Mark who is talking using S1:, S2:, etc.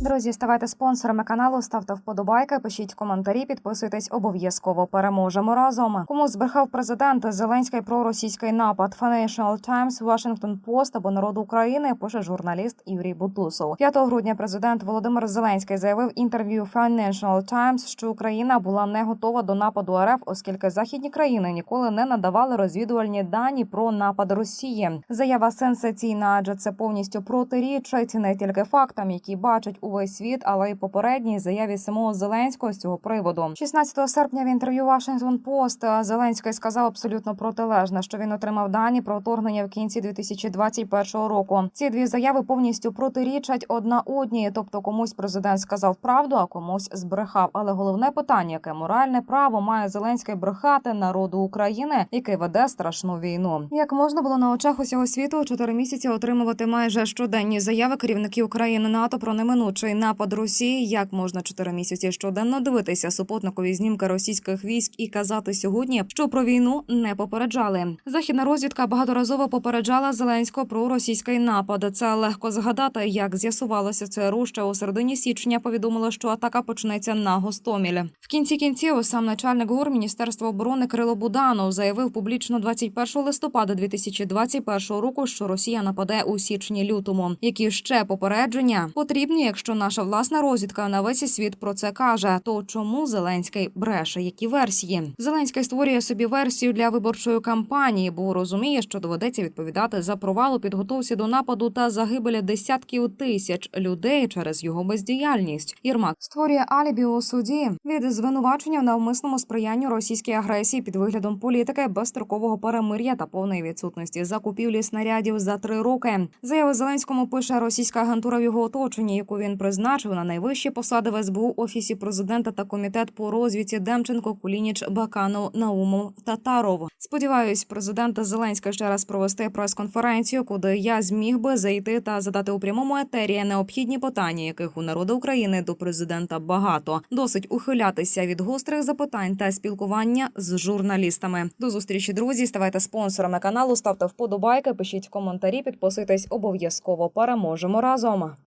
S1: Друзі, ставайте спонсорами каналу, ставте вподобайки, пишіть коментарі, підписуйтесь обов'язково. Переможемо разом. Кому збрехав президент Зеленський про російський напад? Financial Times, Washington Post або народ України пише журналіст Юрій Бутусов. 5 грудня президент Володимир Зеленський заявив інтерв'ю Financial Times, що Україна була не готова до нападу РФ, оскільки західні країни ніколи не надавали розвідувальні дані про напад Росії. Заява сенсаційна, адже це повністю протирічить не тільки фактам, які бачить увесь світ, але й попередній заяві самого Зеленського з цього приводу. 16 серпня в інтерв'ю Washington Post Зеленський сказав абсолютно протилежне, що він отримав дані про вторгнення в кінці 2021 року. Ці дві заяви повністю протирічать одна одній, тобто комусь президент сказав правду, а комусь збрехав. Але головне питання, яке моральне право має Зеленський брехати народу України, який веде страшну війну. Як можна було на очах усього світу чотири місяці отримувати майже щоденні заяви керівників країн НАТО про неминучий напад Росії? Як можна чотири місяці щоденно дивитися супутникові знімки російських військ і казати сьогодні, що про війну не попереджали? Західна розвідка багаторазово попереджала Зеленського про російський напад. Це легко згадати, як з'ясувалося ЦРУ ще у середині січня. Повідомило, що атака почнеться на Гостомілі. В кінці кінців сам начальник ГУР Міністерства оборони Кирило Буданов заявив публічно 21 листопада 2021 року, що Росія нападе у січні-лютому. Які ще попередження потрібні, якщо наша власна розвідка на весь світ про це каже, то чому Зеленський бреше? Які версії? Зеленський створює собі версію для виборчої кампанії, бо розуміє, що доведеться відповідати за провал у підготовці до нападу та загибелі десятків тисяч людей через його бездіяльність. Єрмак створює алібі у суді від звинувачення в навмисному сприянню російській агресії під виглядом політики безстрокового перемир'я та повної відсутності закупівлі снарядів за три роки. Заяви Зеленському пише російська агентура в його оточенні, яку він призначив на найвищі посади в СБУ, офісі президента та комітет по розвідці Демченко, Кулініч, Баканов, Наумов, Татаров. Сподіваюсь, президент Зеленський ще раз провести прес-конференцію, куди я зміг би зайти та задати у прямому етері необхідні питання, яких у народу України до президента багато. Досить ухилятися від гострих запитань та спілкування з журналістами. До зустрічі, друзі. Ставайте спонсорами каналу, ставте вподобайки, пишіть коментарі, підписуйтесь обов'язково. Переможемо разом.